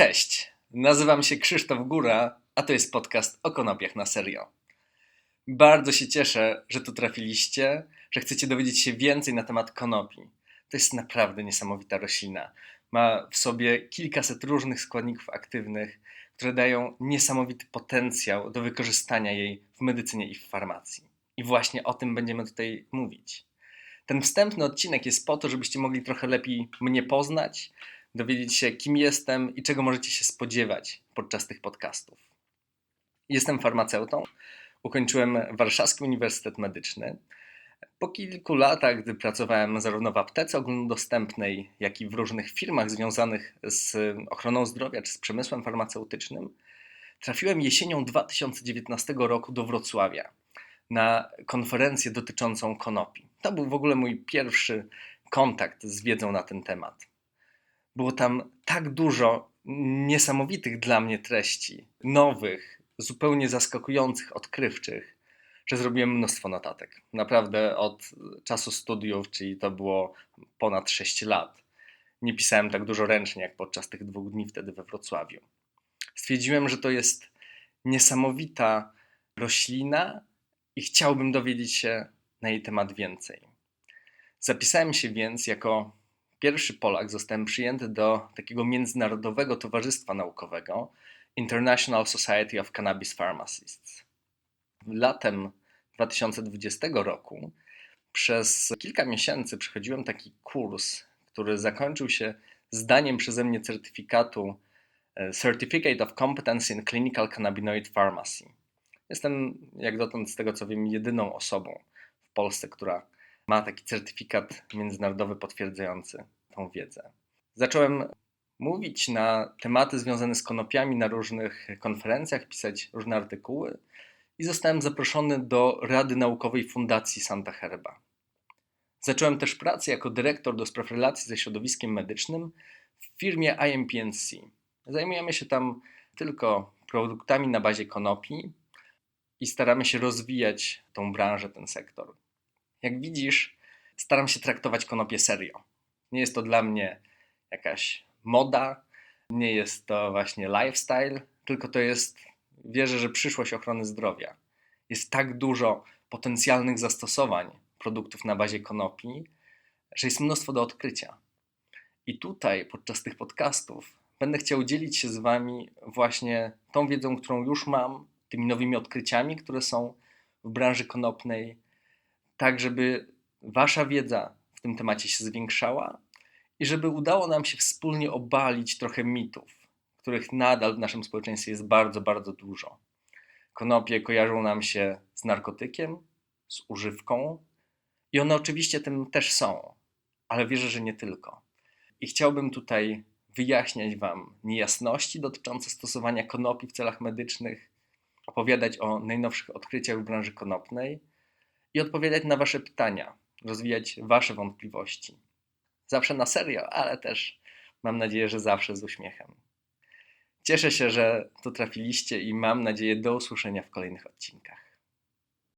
Cześć, nazywam się Krzysztof Góra, a to jest podcast o konopiach na serio. Bardzo się cieszę, że tu trafiliście, że chcecie dowiedzieć się więcej na temat konopi. To jest naprawdę niesamowita roślina. Ma w sobie kilkaset różnych składników aktywnych, które dają niesamowity potencjał do wykorzystania jej w medycynie i w farmacji. I właśnie o tym będziemy tutaj mówić. Ten wstępny odcinek jest po to, żebyście mogli trochę lepiej mnie poznać, dowiedzieć się, kim jestem i czego możecie się spodziewać podczas tych podcastów. Jestem farmaceutą. Ukończyłem Warszawski Uniwersytet Medyczny. Po kilku latach, gdy pracowałem zarówno w aptece ogólnodostępnej, jak i w różnych firmach związanych z ochroną zdrowia czy z przemysłem farmaceutycznym, trafiłem jesienią 2019 roku do Wrocławia na konferencję dotyczącą konopi. To był w ogóle mój pierwszy kontakt z wiedzą na ten temat. Było tam tak dużo niesamowitych dla mnie treści, nowych, zupełnie zaskakujących, odkrywczych, że zrobiłem mnóstwo notatek. Naprawdę od czasu studiów, czyli to było ponad 6 lat, nie pisałem tak dużo ręcznie jak podczas tych dwóch dni wtedy we Wrocławiu. Stwierdziłem, że to jest niesamowita roślina i chciałbym dowiedzieć się na jej temat więcej. Zapisałem się więc jako pierwszy Polak, zostałem przyjęty do takiego międzynarodowego towarzystwa naukowego International Society of Cannabis Pharmacists. Latem 2020 roku przez kilka miesięcy przechodziłem taki kurs, który zakończył się zdaniem przeze mnie certyfikatu e, Certificate of Competence in Clinical Cannabinoid Pharmacy. Jestem, jak dotąd, z tego co wiem, jedyną osobą w Polsce, która ma taki certyfikat międzynarodowy potwierdzający tą wiedzę. Zacząłem mówić na tematy związane z konopiami na różnych konferencjach, pisać różne artykuły i zostałem zaproszony do Rady Naukowej Fundacji Santa Herba. Zacząłem też pracę jako dyrektor do spraw relacji ze środowiskiem medycznym w firmie IMPNC. Zajmujemy się tam tylko produktami na bazie konopi i staramy się rozwijać tą branżę, ten sektor. Jak widzisz, staram się traktować konopie serio. Nie jest to dla mnie jakaś moda, nie jest to właśnie lifestyle, tylko to jest, wierzę, że przyszłość ochrony zdrowia. Jest tak dużo potencjalnych zastosowań produktów na bazie konopi, że jest mnóstwo do odkrycia. I tutaj, podczas tych podcastów, będę chciał dzielić się z Wami właśnie tą wiedzą, którą już mam, tymi nowymi odkryciami, które są w branży konopnej, tak żeby Wasza wiedza w tym temacie się zwiększała i żeby udało nam się wspólnie obalić trochę mitów, których nadal w naszym społeczeństwie jest bardzo, bardzo dużo. Konopie kojarzą nam się z narkotykiem, z używką i one oczywiście tym też są, ale wierzę, że nie tylko. I chciałbym tutaj wyjaśniać Wam niejasności dotyczące stosowania konopi w celach medycznych, opowiadać o najnowszych odkryciach w branży konopnej i odpowiadać na Wasze pytania, rozwijać Wasze wątpliwości. Zawsze na serio, ale też mam nadzieję, że zawsze z uśmiechem. Cieszę się, że tu trafiliście i mam nadzieję do usłyszenia w kolejnych odcinkach.